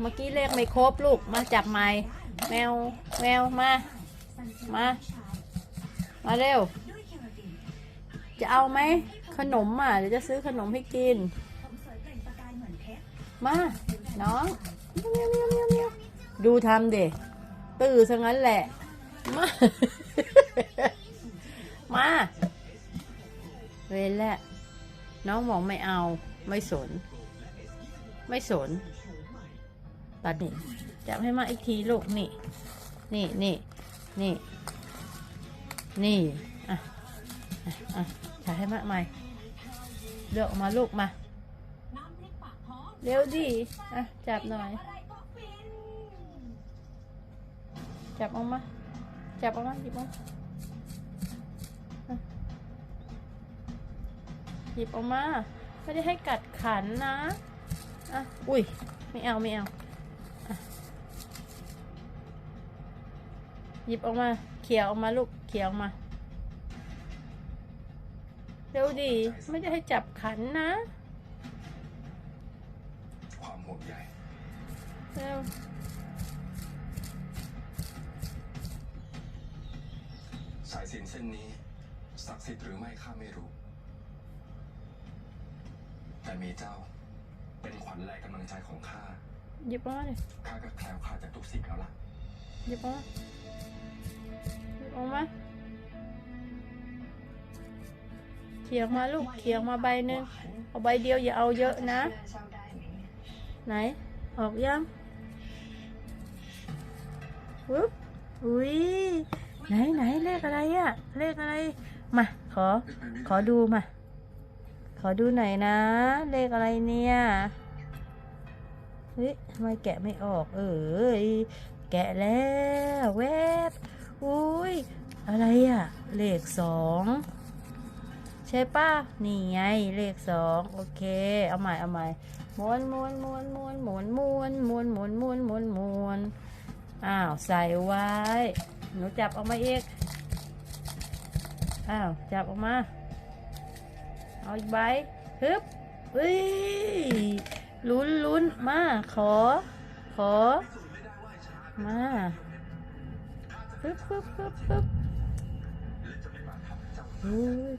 เมื่อกี้เลขไม่ครบลูก มาจับใหม่แมว แมว มา มา มาเร็ว จะเอาไหม ขนมอะ เดี๋ยวจะซื้อขนมให้กิน มา น้องดูทำเด็กตื่นซะงั้นแหละ มา มาเวรแหละ น้องบอกไม่เอา ไม่สน ไม่สน ตอนนี้จับให้มาอีกทีลูกนี่ นี่นี่นี่ นี่อะอะอะจับให้มาใหม่เลือกออกมาลูกมาเร็วดิอะจับหน่อย จับออกมา จับออกมาหยิบออกหยิบออกมา ไม่ได้ให้กัดขันนะ อะ อุ้ย ไม่เอา ไม่เอาอะ หยิบออกมา เขี่ยออกมาลูก เขี่ยออกมาเร็วดิไม่ได้ให้จับขันนะ ความห่วงใยเร็วสายสิญจนเส้นนี้ศักดิ์สิทธิ์หรือไม่ข้าไม่รู้ แต่มีเจ้า เป็นขวัญและกำลังใจของข้าหยิบออกมาดิข้าก็แคล้วคลาดจากทุกสิ่งแล้วล่ะ หยิบออกมาหยิบ ออกมาเขียงมาลูกเขียงมาใบหนึ่งเอาใบเดียวอย่าเอาเยอะนะ ไหน ออกยังปึ๊บอุ้ยไหนไหนเลขอะไรอะเลขอะไร มา ขอ ขอดูมา ขอดูหน่อยนะ เลขอะไรเนี่ยเฮ้ยทำไมแกะไม่ออก เอ้ยแกะแล้วแวบ อุ้ย อะไรอะเลขสองใช่ป่ะ นี่ไง เลขสองโอเค เอาใหม่ เอาใหม่ม้วนม้วนม้วนม้วนม้วนม้วนม้วนม้วนม้วนม้วนม้วนอ้าว ใส่ไว้ หนูจับออกมาอีก อ้าว จับออกมา เอาอีกใบฮึบเฮ้ยลุ้นลุ้นมา ขอ ขอ มา ปึ๊บปึ๊บปึ๊บปึ๊บอุ้ย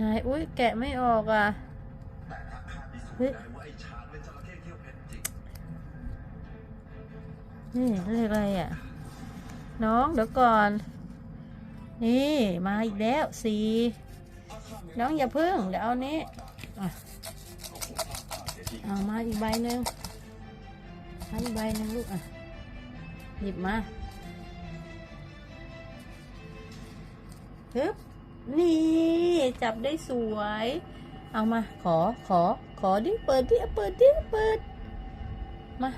นายอุ้ยแกะไม่ออกอะเฮ้ยนี่เรียกอะไรอะ น้องเดี๋ยวก่อน นี่มาอีกแล้วสี่น้องอย่าพึ่ง เดี๋ยวเอานี้อะเอามาอีกใบหนึ่งมาอีกใบหนึ่งลูกอะ หยิบมา ฮึบนี่จับได้สวย เอามา ขอขอ ขอดิเปิดดิเปิดดิเปิด มา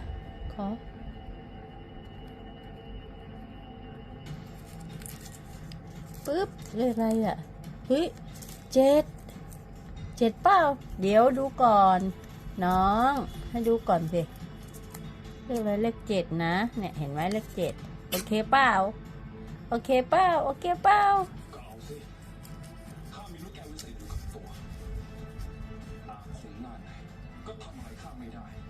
ขอ ปึ๊บเลขอะไรอะเฮ้ยเจ็ดเจ็ดเปล่าเดี๋ยวดูก่อน น้อง ให้ดูก่อนสิเลขอะไรเลขเจ็ดนะ เนี่ยเห็นไหมเลขเจ็ดโอเคเปล่าโอเคเปล่าโอเคเปล่า die.